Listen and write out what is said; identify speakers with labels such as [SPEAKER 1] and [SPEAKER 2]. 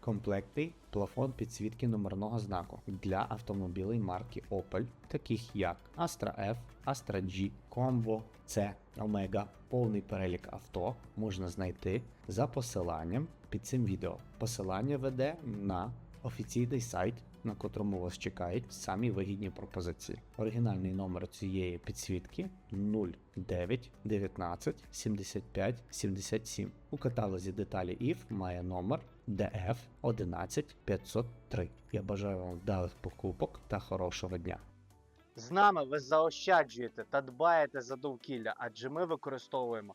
[SPEAKER 1] Комплекти плафон підсвітки номерного знаку для автомобілей марки Opel, таких як Astra F, Astra G, Combo, C, Omega. Повний перелік авто можна знайти за посиланням під цим відео. Посилання веде на офіційний сайт, на котрому вас чекають самі вигідні пропозиції. Оригінальний номер цієї підсвітки 09 19 75 77. У каталозі деталі IF має номер DF 11503. Я бажаю вам вдалих покупок та хорошого дня.
[SPEAKER 2] З нами ви заощаджуєте та дбаєте за довкілля, адже ми використовуємо